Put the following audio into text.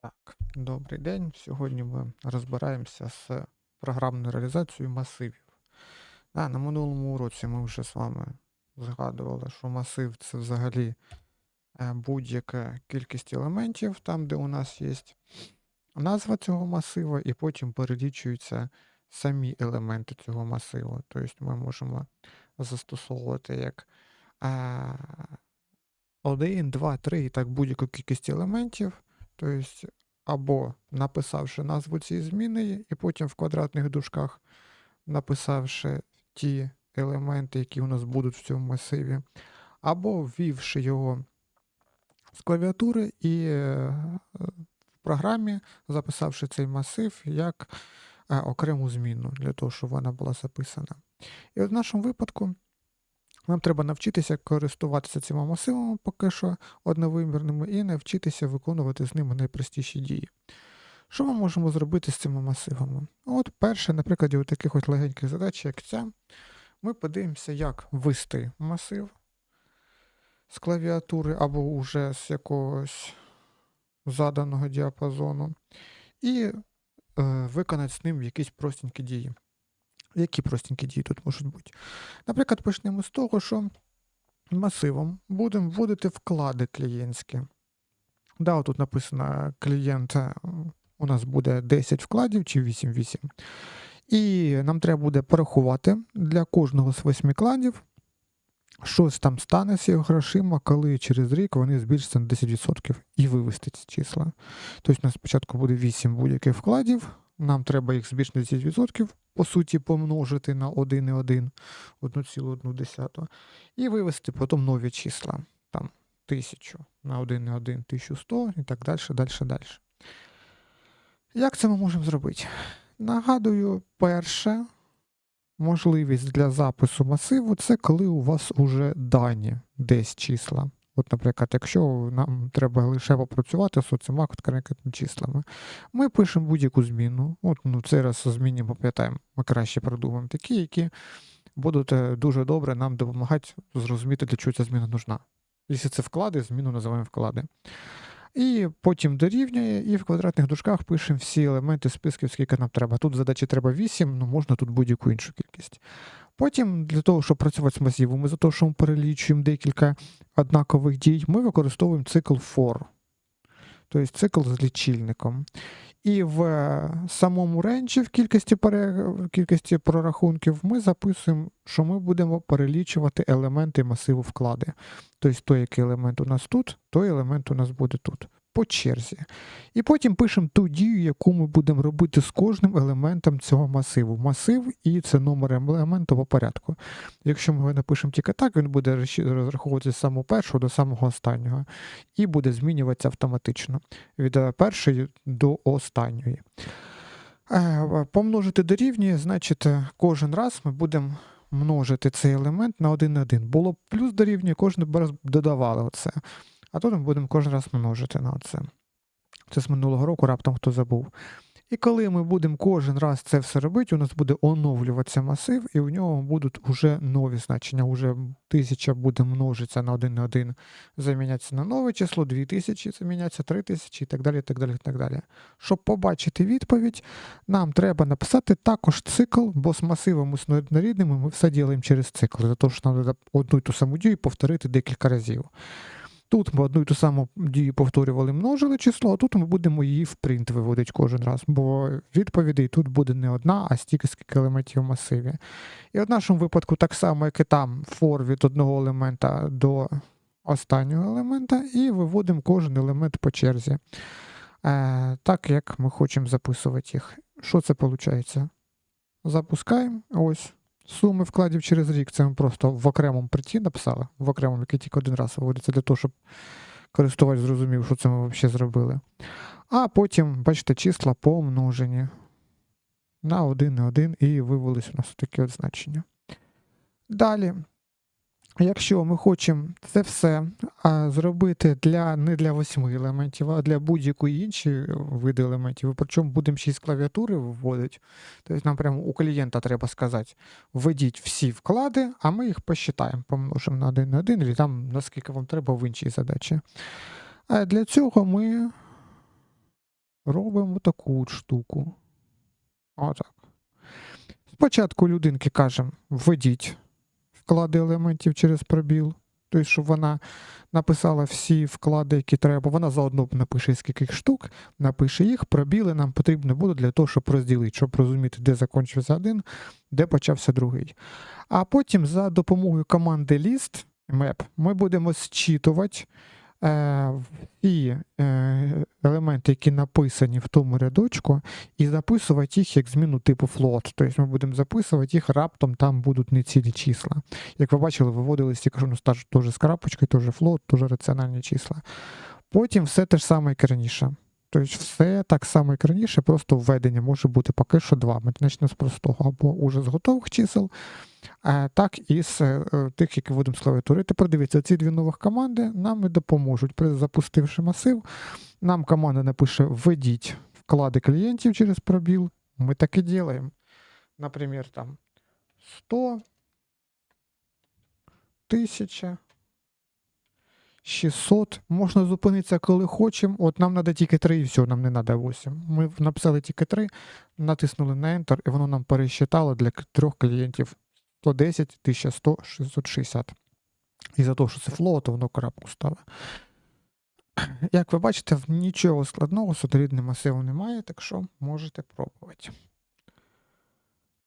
Так, добрий день. Сьогодні ми розбираємося з програмною реалізацією масивів. Да, на минулому уроці ми вже з вами згадували, що масив це взагалі е, будь-яка кількість елементів, там, де у нас є назва цього масива, і потім перелічуються самі елементи цього масиву. Тобто ми можемо застосовувати як е, 1, 2, 3 і так будь-яку кількість елементів. Тобто, або написавши назву цієї зміни, і потім в квадратних дужках написавши ті елементи, які у нас будуть в цьому масиві, або ввівши його з клавіатури і е, в програмі записавши цей масив як е, окрему зміну для того, щоб вона була записана. І от в нашому випадку нам треба навчитися користуватися цими масивами поки що одновимірними і навчитися виконувати з ними найпростіші дії. Що ми можемо зробити з цими масивами? От перше, на прикладі таких от легеньких задач, як ця, ми подивимося, як ввести масив з клавіатури або уже з якогось заданого діапазону, і е, виконати з ним якісь простенькі дії. Які простенькі дії тут можуть бути? Наприклад, почнемо з того, що масивом будемо вводити вклади клієнтські. Да, тут написано клієнт е, у нас буде 10 вкладів чи 8-8. І нам треба буде порахувати для кожного з 8 вкладів, щось там стане з їх грошима, коли через рік вони збільшаться на 10% і вивести ці числа. Тобто, у нас спочатку буде 8 будь-яких вкладів, нам треба їх на 10%, по суті, помножити на 1,1, 1,1, і вивести потім нові числа. Там 1000 на 1,1, 1100 і так далі, далі, далі. Як це ми можемо зробити? Нагадую, перше можливість для запису масиву це коли у вас уже дані десь числа. От, наприклад, якщо нам треба лише попрацювати з оцими конкретними числами, ми пишемо будь-яку зміну. От, ну, цей раз зміни пам'ятаємо, ми краще придумаємо такі, які будуть е, дуже добре нам допомагати зрозуміти, для чого ця зміна нужна. Якщо це вклади, зміну називаємо вклади. І потім дорівнює, і в квадратних дужках пишемо всі елементи списків, скільки нам треба. Тут задачі треба 8, ну можна тут будь-яку іншу кількість. Потім, для того, щоб працювати з масивом, за те, що ми перелічуємо декілька однакових дій, ми використовуємо цикл for, тобто цикл з лічильником. І в е, самому ренджі, в кількості, пере... кількості прорахунків, ми записуємо, що ми будемо перелічувати елементи масиву вклади. Тобто той, який елемент у нас тут, той елемент у нас буде тут. По черзі. І потім пишемо ту дію, яку ми будемо робити з кожним елементом цього масиву. Масив і це номер елементу по порядку. Якщо ми його напишемо тільки так, він буде розраховуватися з самого першого до самого останнього і буде змінюватися автоматично від е, першої до останньої. Е, Помножити дорівнює, значить, е, кожен раз ми будемо множити цей елемент на один на один. Було б плюс дорівнює, кожен раз додавали оце. А тут ми будемо кожен раз множити на це. Це з минулого року раптом хто забув. І коли ми будемо кожен раз це все робити, у нас буде оновлюватися масив, і у нього будуть вже нові значення. Уже тисяча буде множитися на один на один, замінятися на нове число, дві тисячі заміняться, три тисячі і так далі. так далі, так далі. Щоб побачити відповідь, нам треба написати також цикл, бо з масивами з однорідними ми все ділимо через цикл. За того, що нам треба одну і ту саму дію повторити декілька разів. Тут ми одну і ту саму дію повторювали, множили число, а тут ми будемо її в принт виводити кожен раз, бо відповідей тут буде не одна, а стільки скільки елементів в масиві. І в нашому випадку, так само, як і там, for від одного елемента до останнього елемента, і виводимо кожен елемент по черзі. Е, Так як ми хочемо записувати їх. Що це виходить? Запускаємо ось. Суми вкладів через рік це ми просто в окремому приті написали, в окремому, який тільки один раз виводиться для того, щоб користувач зрозумів, що це ми взагалі зробили. А потім, бачите, числа помножені на 1 на 1 і вивелись у нас такі от значення. Далі, якщо ми хочемо це все зробити для, не для 8 елементів, а для будь-якої іншої види елементів, причому будемо ще з клавіатури вводити, тобто нам прямо у клієнта треба сказати, введіть всі вклади, а ми їх посчитаємо, помножимо на 1 на 1, і там наскільки вам треба в іншій задачі. А для цього ми робимо таку штуку. Отак. Спочатку людинки кажемо, введіть вклади елементів через пробіл. Тобто, щоб вона написала всі вклади, які треба. Вона заодно напише скільки штук, напише їх, пробіли нам потрібно буде для того, щоб розділити, щоб розуміти, де закінчився один, де почався другий. А потім за допомогою команди list map ми будемо зчитувати всі е, елементи, які написані в тому рядочку, і записувати їх як зміну типу float. Тобто ми будемо записувати їх, раптом там будуть не цілі числа. Як ви бачили, виводились ті кажу, теж, з крапочкою, теж float, теж раціональні числа. Потім все те ж саме, як раніше. Тобто все так само, як раніше, просто введення може бути поки що два. Ми почнемо з простого або уже з готових чисел, так і з е, тих, які будемо з клавіатури. Тепер дивіться, ці дві нових команди нам і допоможуть. Запустивши масив, нам команда напише введіть вклади клієнтів через пробіл. Ми так і ділаємо. Наприклад, там 100, 1000, 600. Можна зупинитися, коли хочемо. От нам треба тільки 3 і все, нам не треба 8. Ми написали тільки 3, натиснули на Enter, і воно нам пересчитало для трьох клієнтів 110, 1100, 660. І за те, що це флоу, то воно крапку ставить. Як ви бачите, нічого складного з однорідним масивом немає, так що можете пробувати.